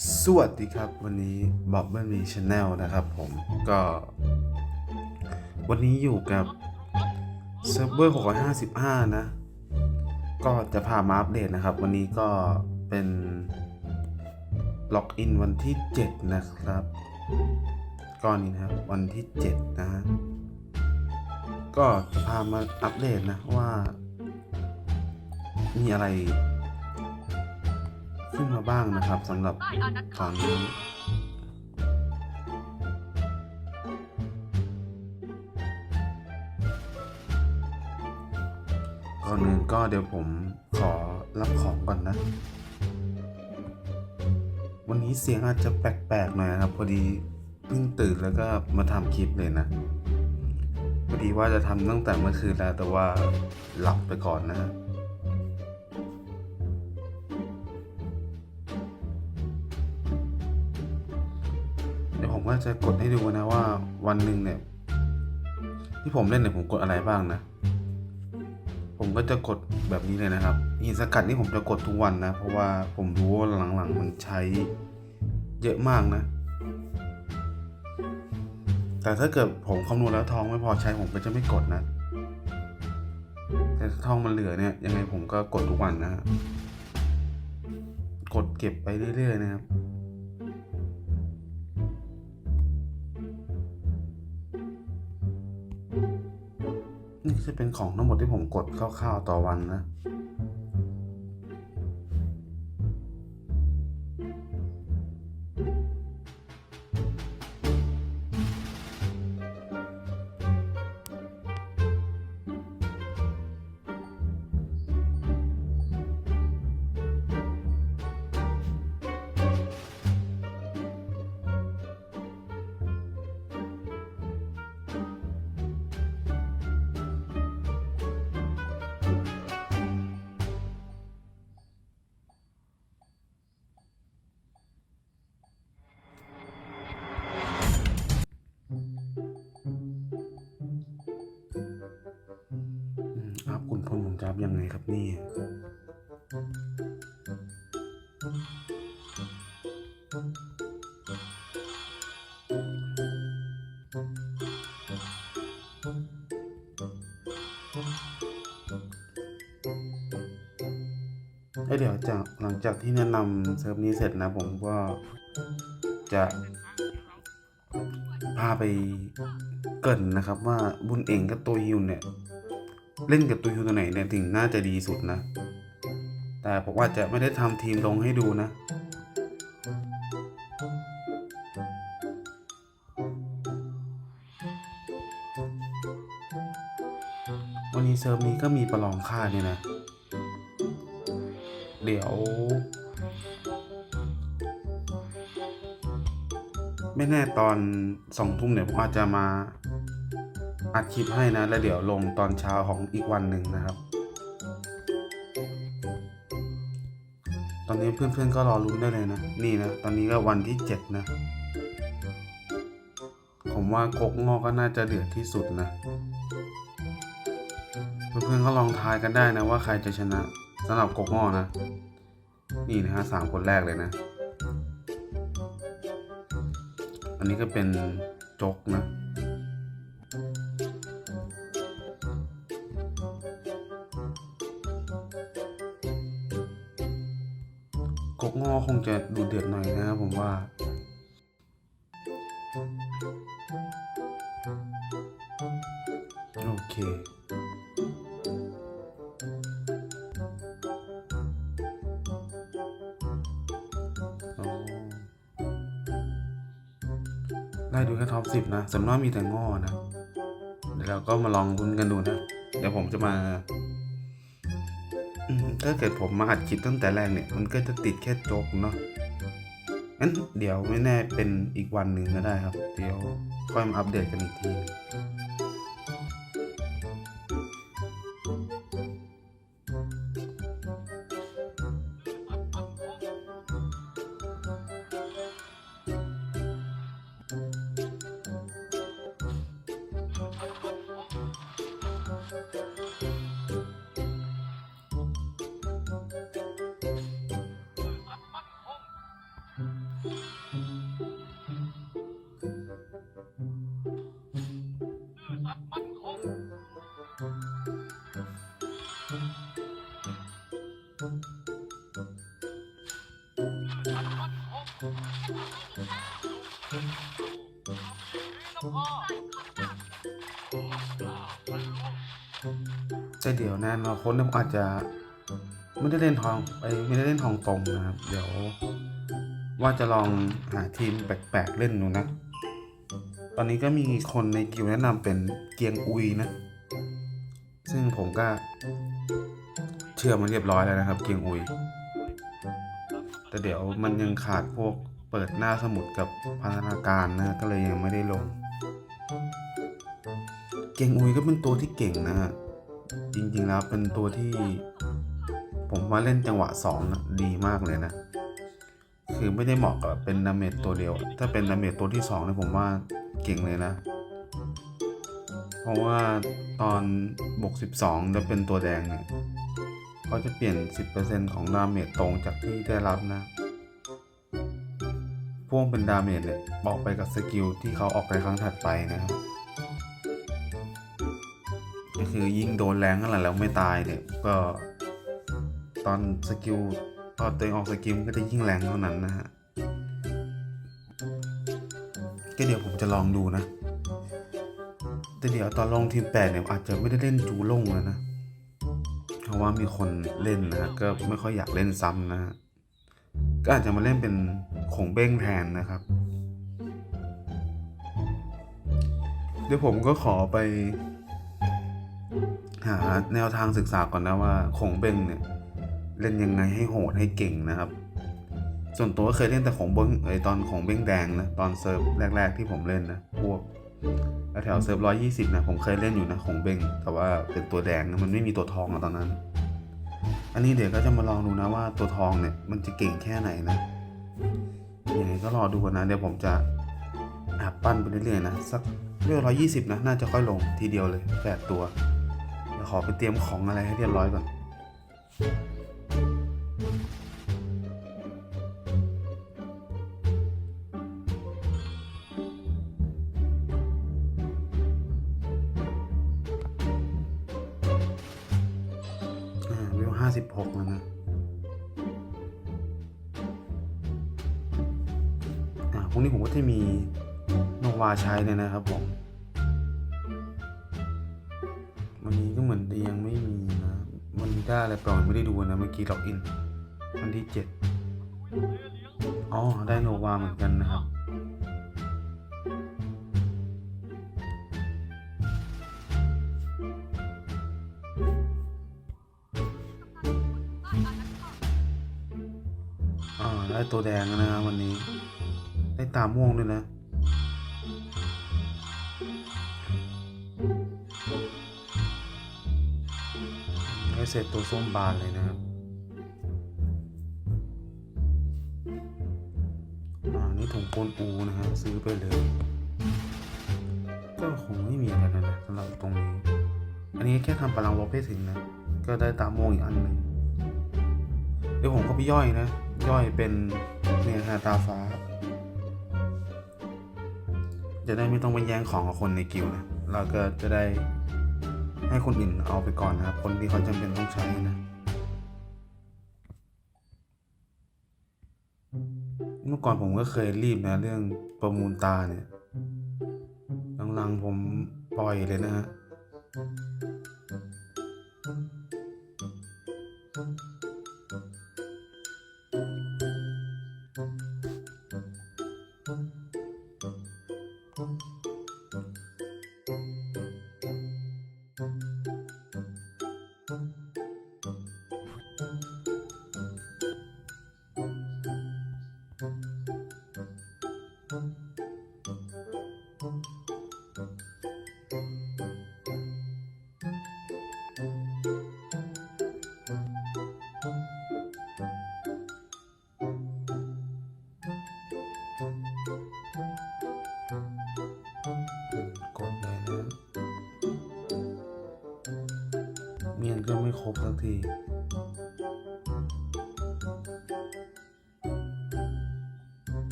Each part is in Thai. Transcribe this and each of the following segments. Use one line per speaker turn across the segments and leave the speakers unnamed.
สวัสดีครับวันนี้บ๊อบเบิลมีชาแนลนะครับผมก็ วันนี้อยู่กับเซิร์ฟเวอร์655 นะ ก็จะพามาอัปเดตนะครับ วันนี้ก็เป็นล็อกอินวันที่ 7 นะครับก็นี้นะครับวันที่ 7 นะฮะก็จะพามาอัปเดตนะว่า มีอะไร ขึ้นมาบ้างนะครับสำหรับตอนนี้ก่อนอื่นก็เดี๋ยวผมขอรับของก่อนนะ วันนี้เสียงอาจจะแปลกๆหน่อยนะครับ พอดีเพิ่งตื่นแล้วก็มาทำคลิปเลยนะ พอดีว่าจะทำตั้งแต่เมื่อคืนแล้วแต่ว่าหลับไปก่อนนะฮะ จะกดให้ดูนะว่าวันหนึ่งเนี่ย ที่ผมเล่นเนี่ยผมกดอะไรบ้างนะ ผมก็จะกดแบบนี้เลยนะครับหินสกัดนี่ผมจะกดทุกวันนะ เพราะว่าผมรู้ว่าหลังๆ มันใช้เยอะมากนะ แต่ถ้าเกิดผมคำนวณแล้วทองไม่พอใช้ผมก็จะไม่กดนะ แต่ถ้าทองมันเหลือเนี่ยยังไงผมก็กดทุกวันนะฮะกดเก็บไปเรื่อยๆนะครับ นี่จะเป็นของทั้งหมดที่ผมกดคร่าวๆต่อวันนะ ยังไงครับนี่เดี๋ยวจากหลังจากที่แนะนำเซิร์ฟนี้เสร็จนะผมก็จะพาไปเกินนะครับว่าบุญเองกับตัวฮิวเนี่ย เล่นกับตัวฮิวตัวไหนเนี่ยถึงน่าจะดีสุดนะ แต่ผมว่าจะไม่ได้ทำทีมลงให้ดูนะ วันนี้เซิร์ฟนี้ก็มีประลองค่าเนี่ยนะ เดี๋ยว ไม่แน่ตอนสองทุ่มเนี่ยผมอาจจะมา อัดคลิปให้นะ แล้วเดี๋ยวลงตอนเช้าของอีกวันหนึ่งนะครับ ตอนนี้เพื่อนๆก็รอลุ้นได้เลยนะ นี่นะ ตอนนี้ก็วันที่เจ็ดนะ ผมว่าโคกงอกก็น่าจะเดือดที่สุดนะ เพื่อนๆก็ลองทายกันได้นะว่าใครจะชนะสำหรับโกงอกนะ นี่นะฮะสามคนแรกเลยนะอันนี้ก็เป็นจกนะ จะดูเดือดหน่อยนะครับผมว่า โอเคได้ดูแค่ท็อปสิบนะสำน้อยมีแต่ง้อนะ เดี๋ยวเราก็มาลองลุ้นกันดูนะ เดี๋ยวผมจะมา ถ้าเกิดผมมาอัดคลิปตั้งแต่แรกเนี่ย มันก็จะติดแค่โจกเนาะงั้นเดี๋ยวไม่แน่เป็นอีกวันหนึ่งก็ได้ครับ เดี๋ยวค่อยมาอัปเดตกันอีกที แต่เดี๋ยวแน่นอนคนผมอาจจะไม่ได้เล่นทองไปไม่ได้เล่นทองตรงนะครับ เดี๋ยว ว่าจะลองหาทีมแปลกๆเล่นดูนะ ตอนนี้ก็มีคนในกิวแนะนำเป็นเกียงอุยนะ ซึ่งผมก็เชื่อมันเรียบร้อยแล้วนะครับ เกียงอุย แต่เดี๋ยวมันยังขาดพวกเปิดหน้าสมุดกับพัฒนาการนะก็เลยยังไม่ได้ลง เกียงอุยก็เป็นตัวที่เก่งนะฮะจริงๆแล้วเป็นตัวที่ ผมว่าเล่นจังหวะสองนะดีมากเลยนะ คือไม่ได้เหมาะกับเป็นดาเมจตัวเดียว ถ้าเป็นดาเมจตัวที่สองเนี่ยผมว่าเก่งเลยนะ เพราะว่าตอนบก12แล้วเป็นตัวแดงเนี่ย เขาจะเปลี่ยน 10%ของดาเมจตรงจากที่ได้รับนะ พ่วงเป็นดาเมจเลยบอกไปกับสกิลที่เขาออกในครั้งถัดไปนะครับก็คือยิ่งโดนแรงอะไรแล้วไม่ตายเนี่ยก็ตอนสกิลตอนตัวเองออกสกิลก็จะยิ่งแรงเท่านั้นนะฮะก็เดี๋ยวผมจะลองดูนะแต่เดี๋ยวตอนลงทีมแปดเนี่ยอาจจะไม่ได้เล่นจูลงแล้วนะ ราะว่ามีคนเล่นนะก็ไม่ค่อยอยากเล่นซ้ำนะฮะก็อาจจะมาเล่นเป็นขงเบ้งแทนนะครับ เดี๋ยวผมก็ขอไป หาแนวทางศึกษาก่อนนะว่าคงเบ้งเนี่ย เล่นยังไงให้โหดให้เก่งนะครับ ส่วนตัวก็เคยเล่นแต่ของเบ้งไอตอนของเบ้งแดงนะตอนเซิร์ฟแรก ๆ ที่ผมเล่นนะพวก แถวๆเซิร์ฟร้อยยี่สิบนะผมเคยเล่นอยู่นะของเบ้งแต่ว่าเป็นตัวแดงนะมันไม่มีตัวทองอะตอนนั้น อันนี้เดี๋ยวก็จะมาลองดูนะว่าตัวทองเนี่ยมันจะเก่งแค่ไหนนะยังไงก็รอดูกันนะเดี๋ยวผมจะอับปั้นไปเรื่อยๆนะสักเรื่องร้อยยี่สิบนะน่าจะค่อยลงทีเดียวเลยแปดตัวเดี๋ยวขอไปเตรียมของอะไรให้เรียบร้อยก่อน 56แล้วนะพวกนี้ผมก็จะมีโนวาใช้เลยนะครับผม วันนี้ก็เหมือนยังไม่มีนะมันได้อะไรเปล่ไม่ได้ดูนะ เมื่อกี้ล็อกอิน วันที่ 7 อ๋อ ได้โนวาเหมือนกันนะครับ อ่าได้ตัวแดงนะครับวันนี้ ได้ตาม่วงด้วยนะ ได้เสร็จตัวส้มบานเลยนะครับอ่านี่ถุงปนปูนะครับซื้อไปเลย ก็คงไม่มีอะไรแล้วนะสำหรับตรงนี้ อันนี้แค่ทำพลังลบให้ถึงนะ ก็ได้ตามโมงอีกอันหนึ่งเดี๋ยวผมก็ไปย่อยนะ ย่อยเป็นเนี่ยฮะตาฟ้า จะได้ไม่ต้องไปแย่งของกับคนในกิลด์นะเราก็จะได้ให้คนอื่นเอาไปก่อนนะครับ คนที่เขาจำเป็นต้องใช้นะเมื่อก่อนผมก็เคยรีบนะเรื่องประมูลตาเนี่ยหลังๆผมปล่อยเลยนะฮะก ก็ไม่ครบสักที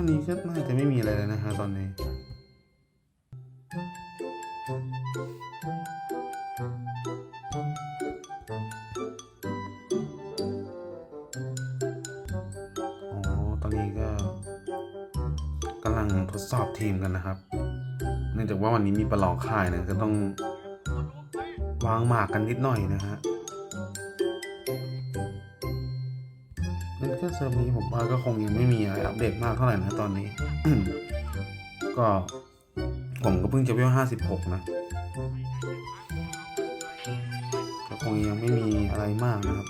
านี้ก็น่าจะไม่มีอะไรแล้วนะฮะตอนนี้อ๋อตอนนี้ก็กำลังทดสอบทีมกันนะครับ เนื่องจากว่าวันนี้มีประลองค่ายนะก็ต้องวางหมากกันนิดหน่อยนะฮะ เซิร์นี้ผมว่าก็คงยังไม่มีอะไรอัปเดตมากเท่าไหร่นะตอนนี้ ก็ผมก็เพิ่งจะเวลห้าสิบหกนะก็คงยังไม่มีอะไรมากนะครับ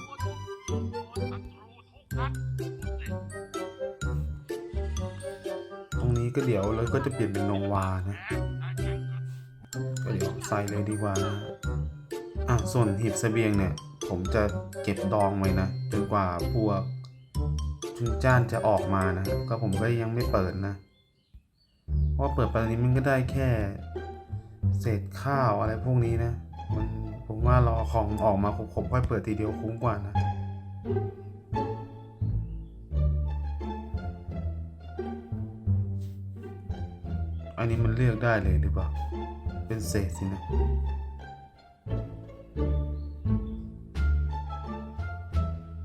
ตรงนี้ก็เดี๋ยวเราก็จะเปลี่ยนเป็นโนวานะ ก็เดี๋ยวใส่เลยดีกว่านะอะส่วนหีบเสบียงเนี่ย ผมจะเก็บดองไว้นะจนกว่าพวก จ้านจะออกมานะก็ผมก็ยังไม่เปิดนะเพราะว่าเปิดไปตอนนี้มันก็ได้แค่เศษข้าวอะไรพวกนี้นะ มันผมว่ารอของออกมาครบค่อยเปิดทีเดียวคุ้มกว่านะอันนี้มันเลือกได้เลยหรือเปล่า เป็นเศษสินะ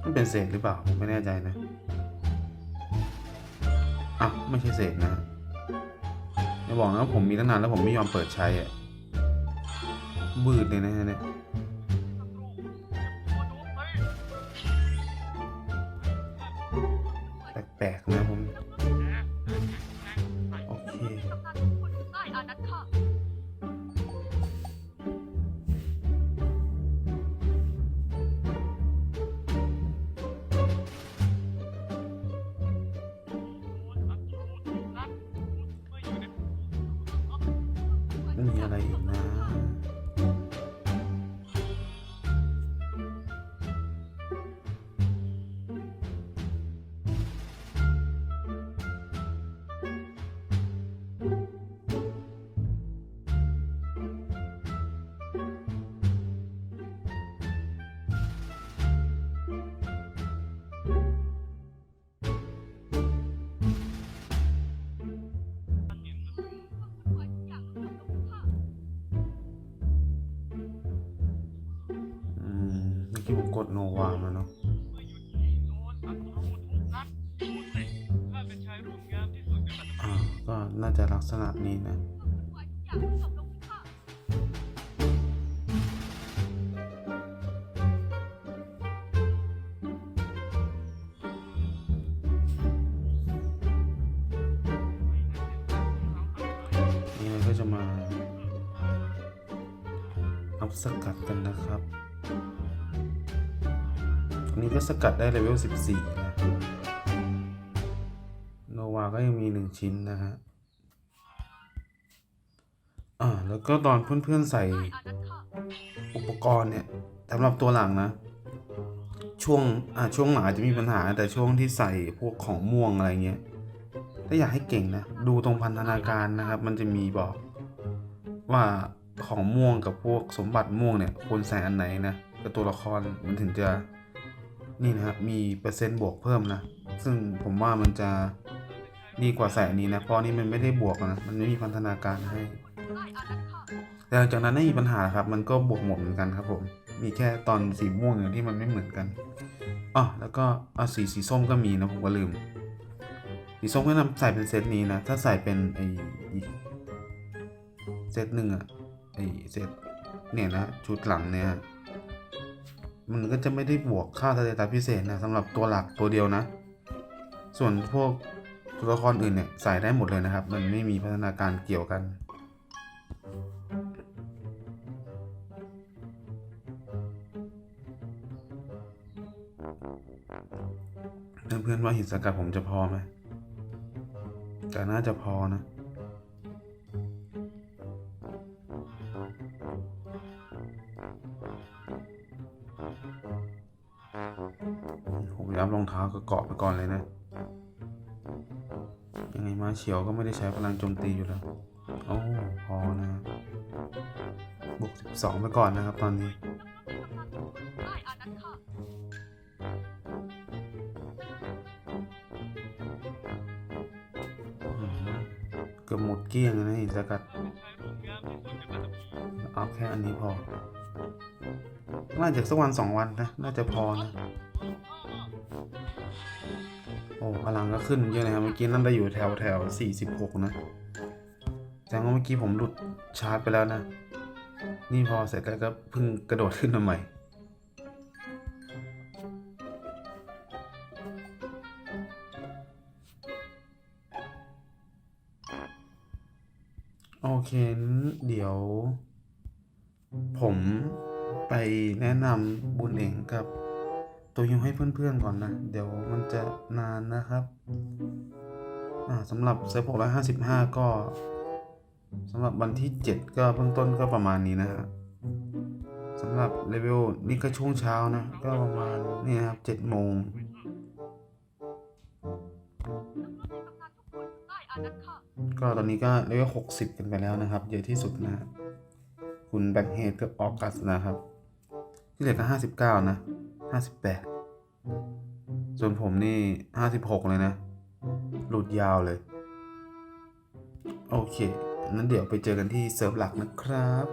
มันเป็นเศษหรือเปล่า ผมไม่แน่ใจนะ อะไม่ใช่เศษนะอย่าบอกนะว่าผมมีตั้งนานแล้วผมไม่ยอมเปิดใช้อะบืดเลยนะฮะเนี่ย มีอะไรอีกนะ น่าจะลักษณะนี้นะนี่เราก็จะมาอัพสกัดกันนะครับอันนี้ก็สกัดได้เลเวล 14 นะ โนวาก็ยังมีหนึ่งชิ้นนะฮะ แล้วก็ตอนเพื่อนๆใส่
อุ
ปกรณ์เนี่ยสำหรับตัวหลังนะ ช่วงอ่าช่วงหลังอาจจะมีปัญหา แต่ช่วงที่ใส่พวกของม่วงอะไรเงี้ยถ้าอยากให้เก่งนะ ดูตรงพันธนาการนะครับ มันจะมีบอกว่าของม่วงกับพวกสมบัติม่วงเนี่ยควรใส่อันไหนนะกับตัวละครมันถึงจะนี่นะครับมีเปอร์เซ็นต์บวกเพิ่มนะ ซึ่งผมว่ามันจะดีกว่าใส่อันนี้นะเพราะนี้มันไม่ได้บวกนะ มันไม่มีพันธนาการให้ แต่หลังจากนั้นไม่มีปัญหาครับ มันก็บวกหมดเหมือนกันครับผม มีแค่ตอนสีม่วงอย่างที่มันไม่เหมือนกันอ๋อแล้วก็เอาสีสีส้มก็มีนะผมก็ลืม สีส้มก็นำใส่เป็นเซตนี้นะ ถ้าใส่เป็นไออีกเซตหนึ่งอะไอเซตเนี่ยนะชุดหลังเนี่ย มันก็จะไม่ได้บวกค่าทะเลตาพิเศษนะสำหรับตัวหลักตัวเดียวนะ ส่วนพวกตัวละครอื่นเนี่ยใส่ได้หมดเลยนะครับ มันไม่มีพัฒนาการเกี่ยวกัน เพื่อนๆว่าหินสกัดผมจะพอไหมแต่น่าจะพอนะ ผมยับรองเท้าก็เกาะไปก่อนเลยนะ ยังไงมาเฉียวก็ไม่ได้ใช้พลังโจมตีอยู่แล้วโอ้พอนะบวก12 ไปก่อนนะครับตอนนี้
ใต้อานัตค่ะ
เกลี้ยงเลยนะหินสกัด เอาแค่อันนี้พอ น่าจะสักวันสองวันนะ น่าจะพอนะ โอ้พลังก็ขึ้นเยอะนะครับเมื่อกี้นั่นได้อยู่แถวแถวสี่สิบหกนะแสดงว่าเมื่อกี้ผมหลุดชาร์จไปแล้วนะ นี่พอเสร็จแล้วก็เพิ่งกระโดดขึ้นมาใหม่ ค้นเดี๋ยว ผมไปแนะนำบุญเองกับตัวยูให้เพื่อนๆก่อนนะ เดี๋ยวมันจะนานนะครับสำหรับเซิร์ฟ655 ก็สำหรับวันที่ 7 ก็เบื้องต้นก็ประมาณนี้นะฮะสำหรับเลเวลนี่ก็ช่วงเช้านะ ก็ประมาณนี่นะครับ7โมง
กำนันทุกคนอยู่ใต้อานัตค่ะ
ก็ตอนนี้ก็เลเวล60กันไปแล้วนะครับ เยอะที่สุดนะฮะคุณแบ็คเฮดกับออกัสนะครับ ที่เหลือก็59นะ58ส่วนผมนี่56เลยนะ หลุดยาวเลย โอเค นั้นเดี๋ยวไปเจอกันที่เซิร์ฟหลักนะครับ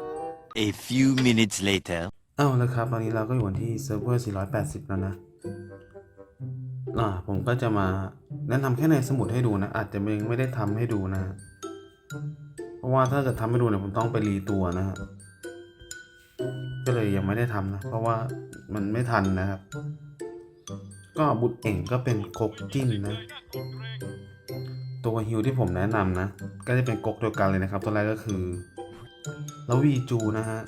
A few minutes later.
เอาละครับตอนนี้เราก็อยู่กันที่เซิร์ฟเวอร์480 แล้วนะ อ่า ผมก็จะมา แนะนำแค่ในสมุดให้ดูนะ อาจจะยังไม่ได้ทำให้ดูนะ เพราะว่าถ้าเกิดทำให้ดูเนี่ยผมต้องไปรีตัวนะฮะก็เลยยังไม่ได้ทำนะ เพราะว่ามันไม่ทันนะครับ ก็บุตรเอ่งก็เป็นกกจิ้นนะ ตัวฮิวที่ผมแนะนำนะ ก็จะเป็นกกเดียวกันเลยนะครับ ตัวแรกก็คือลาวีจูนะฮะ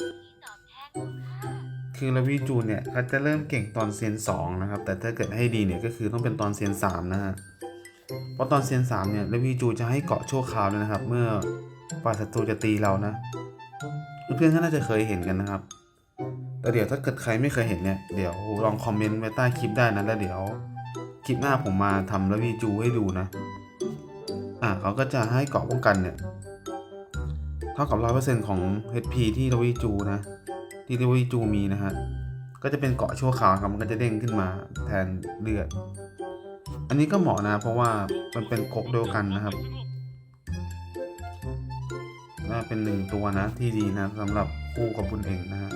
คือลาวีจูเนี่ยเขาจะเริ่มเก่งตอนเซียนสองนะครับ แต่ถ้าเกิดให้ดีเนี่ยก็คือต้องเป็นตอนเซียนสามนะฮะ เพราะตอนเซียนสามเนี่ยลาวีจูจะให้เกาะชั่วคราวเลยนะครับ เมื่อฝ่ายศัตรูจะตีเรานะเพื่อนๆก็น่าจะเคยเห็นกันนะครับแต่เดี๋ยวถ้าเกิดใครไม่เคยเห็นเนี่ยเดี๋ยวลองคอมเมนต์ไว้ใต้คลิปได้นะแล้วเดี๋ยวคลิปหน้าผมมาทำลาวีจูให้ดูนะ อ่าเขาก็จะให้เกาะป้องกันเนี่ย เท่ากับร้อยเปอร์เซ็นต์ของ HP ที่ลาวีจูนะ ที่ลาวีจูมีนะฮะ ก็จะเป็นเกาะชั่วคราวครับมันก็จะเด้งขึ้นมาแทนเลือด อันนี้ก็เหมาะนะเพราะว่ามันเป็นกกเดียวกันนะครับก็เป็นหนึ่งตัวนะที่ดีนะสำหรับคู่กับบุญเองนะฮะ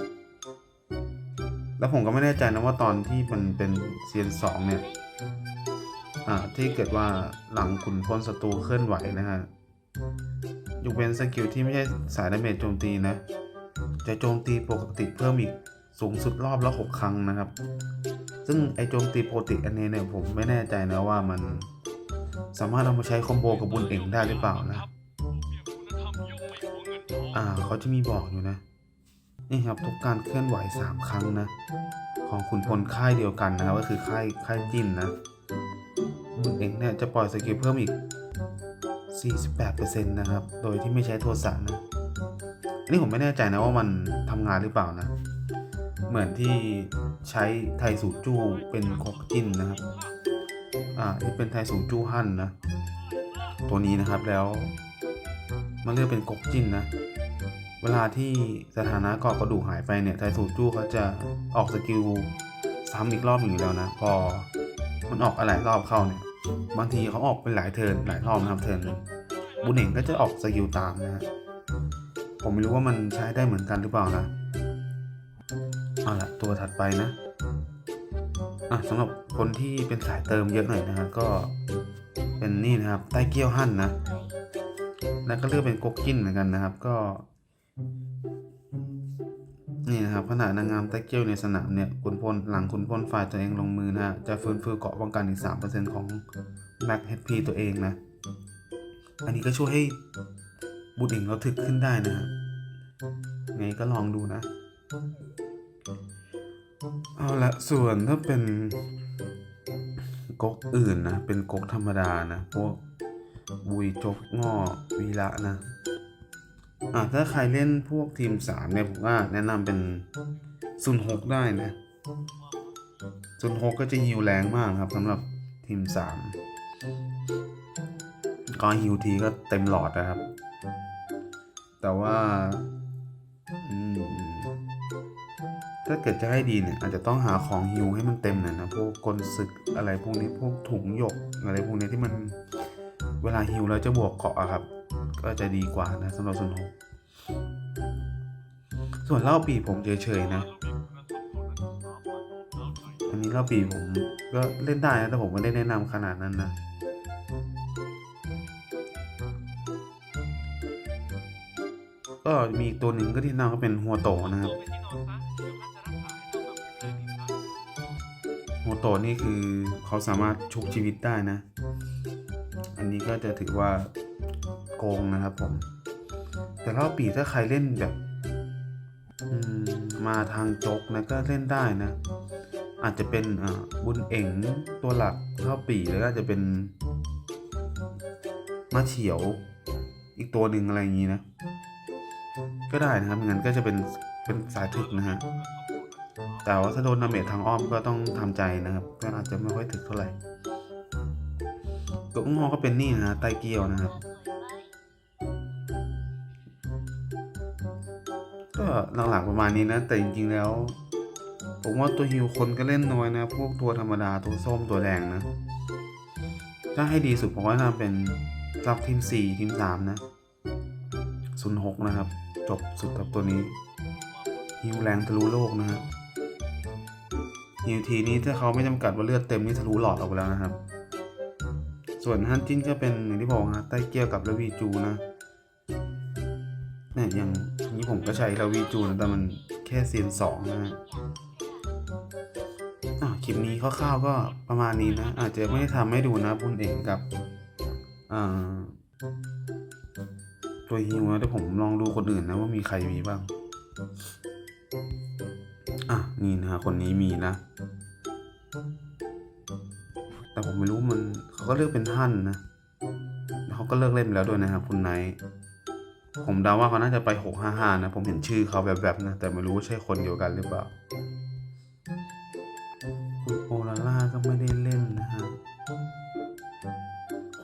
แล้วผมก็ไม่แน่ใจนะว่าตอนที่มันเป็นเซียนสองเนี่ยอ่าที่เกิดว่าหลังขุนพลศัตรูเคลื่อนไหวนะฮะยกเว้นสกิลที่ไม่ใช่สายดาเมจโจมตีนะ จะโจมตีปกติเพิ่มอีกสูงสุดรอบละหกครั้งนะครับ ซึ่งไอโจมตีโปกติอันนี้เนี่ยผมไม่แน่ใจนะว่ามันสามารถเอามาใช้คอมโบกับบุญเอ็งได้หรือเปล่านะ อ่าเขาจะมีบอกอยู่นะ นี่ครับทุกการเคลื่อนไหว 3 ครั้งนะ ของขุนพลค่ายเดียวกันนะก็คือค่ายค่ายจิ้นนะ บุญเอ็งเนี่ยจะปล่อยสกิลเพิ่มอีก 48%นะครับ โดยที่ไม่ใช้โทสะนะนนี้ผมไม่แน่ใจนะว่ามันทำงานหรือเปล่านะ เหมือนที่ใช้ไทสูจู้เป็นคกจินนะครับ อ่าที่เป็นไทสูจู้หั่นนะ ตัวนี้นะครับแล้วมันเรียกเป็นกกจินนะ เวลาที่สถานะกาะกระดูกหายไปเนี่ยไทสูจู้เขาจะออกสกิลซ้ำอีกรอบหนึ่งอยู่แล้วนะ พอมันออกอะไรรอบเข้าเนี่ย บางทีเขาออกเป็นหลายเทิร์นหลายรอบนะครับเทิร์นนึงบุญเองก็จะออกสกิลตามนะฮะผมไม่รู้ว่ามันใช้ได้เหมือนกันหรือเปล่านะ เอาละตัวถัดไปนะอะสำหรับคนที่เป็นสายเติมเยอะหน่อยนะฮะก็เป็นนี่นะครับ ใต้เกี้ยวหั่นนะ แล้วก็เลือกเป็นก๊กกิ้นเหมือนกันนะครับ ก็ นี่นะครับขณะนางงามใต้เกี้ยวในสนามเนี่ยขุนพลหลังขุนพลฝ่ายตัวเองลงมือนะฮะจะฟื้นฟูเกาะป้องกันอีก 3%ของแม็กเฮดพีตัวเองนะ อันนี้ก็ช่วยให้บุตรเองเราถึกขึ้นได้นะฮะไงก็ลองดูนะ เอาละส่วนถ้าเป็นก๊กอื่นนะ เป็นก๊กธรรมดานะพวกบุยจกง้อวีระนะอ่าถ้าใครเล่นพวกทีมสามเนี่ยผมว่าแนะนำเป็นซุนฮกได้นะซุนฮกก็จะฮิวแรงมากครับสำหรับทีมสามก็ฮิวทีก็เต็มหลอดนะครับ แต่ว่า อืม ถ้าเกิดจะให้ดีเนี่ยอาจจะต้องหาของฮิวให้มันเต็มหน่อยนะพวกกลศึกอะไรพวกนี้พวกถุงหยกอะไรพวกนี้ที่มันเวลาฮิวแล้วจะบวกเกาะอะครับ ก็จะดีกว่านะสำหรับซุนหกส่วนเล่าปีผมเฉยๆนะ อันนี้เล่าปีผมก็เล่นได้นะแต่ผมไม่ได้แนะนำขนาดนั้นนะก็มีตัวหนึ่งก็ที่นะนำก็เป็นหัวโตนะครับ โตนี่คือเขาสามารถชุบชีวิตได้นะ อันนี้ก็จะถือว่าโกงนะครับผม แต่เล่าปีถ้าใครเล่นแบบมมาทางจกนะก็เล่นได้นะ อาจจะเป็นบุญเอ๋งตัวหลักเล่าปีแล้วก็จจะเป็นมะเฉียวอีกตัวหนึ่งอะไรอย่างนี้นะ ก็ได้นะครับงั้นก็จะเป็นเป็นสายถึกนะฮะ แต่ว่าถ้าโดนดาเมจทางอ้อมก็ต้องทำใจนะครับ ก็อาจจะไม่ค่อยถึกเท่าไหร่ตัวงอก็เป็นนี่นะไตเกียวนะครับ ก็หลักๆประมาณนี้นะ แต่จริงๆแล้ว ผมว่าตัวฮิวคนก็เล่นน้อยนะ พวกตัวธรรมดาตัวส้มตัวแดงนะ ถ้าให้ดีสุดผมว่าน่าเป็นรับทีม 4 ทีม 3 นะศูนย์หกนะครับ จบสุดกับตัวนี้ฮิวแรงทะลุโลกนะครับ ฮิวทีนี้ถ้าเขาไม่จำกัดว่าเลือดเต็มนี่ทะลุหลอดออกไปแล้วนะครับ ส่วนฮันจินก็เป็นอย่างที่บอกนะไต้เกียวกับลาวีจูนะเนี่ยอย่างนี้ผมก็ใช้ลาวีจูนะแต่มันแค่เซียนสองนะฮะคลิปนี้คร่าวๆก็ประมาณนี้นะ อาจจะไม่ได้ทำให้ดูนะบุญเองกับตัวฮิวนะเดี๋ยวผมลองดูคนอื่นนะว่ามีใครมีบ้าง อะ นี่นะคนนี้มีนะ แต่ผมไม่รู้มันเขาก็เลือกเป็นท่านนะแล้วเขาก็เลิกเล่นไปแล้วด้วยนะครับคุณไนท์ผมเดาว่าเขาน่าจะไปหกห้าห้านะ ผมเห็นชื่อเขาแบบๆนะ แต่ไม่รู้ว่าใช่คนเดียวกันหรือเปล่า คุณโอลาล่าก็ไม่ได้เล่นนะฮะ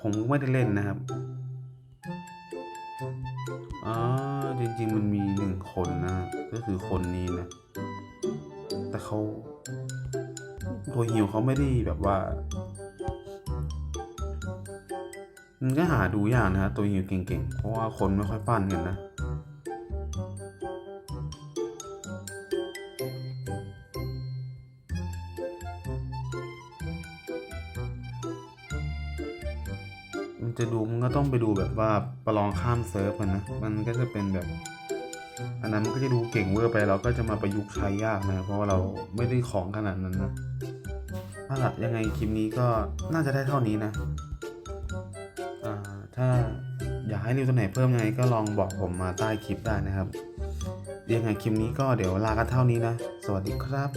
ผมก็ไม่ได้เล่นนะครับอ๋อจริงๆมันมีหนึ่งคนนะ ก็คือคนนี้นะ แต่เขาตัวฮิวเขาไม่ได้แบบว่า มันก็หาดูยากนะฮะตัวฮิวเก่งๆ เพราะว่าคนไม่ค่อยปั้นกันนะมันจะดูมันก็ต้องไปดูแบบว่าประลองข้ามเซิร์ฟกันนะ มันก็จะเป็นแบบ อันนั้นมันก็จะดูเก่งเวอร์ไปเราก็จะมาประยุกต์ใช้ยากนะเพราะว่าเราไม่ได้ของขนาดนั้นนะถ้าหลักยังไงคลิปนี้ก็น่าจะได้เท่านี้นะอ่าถ้าอยากให้รีวิวตัวไหนเพิ่มยังไงก็ลองบอกผมมาใต้คลิปได้นะครับยังไงคลิปนี้ก็เดี๋ยวลากันเท่านี้นะ สวัสดีครับ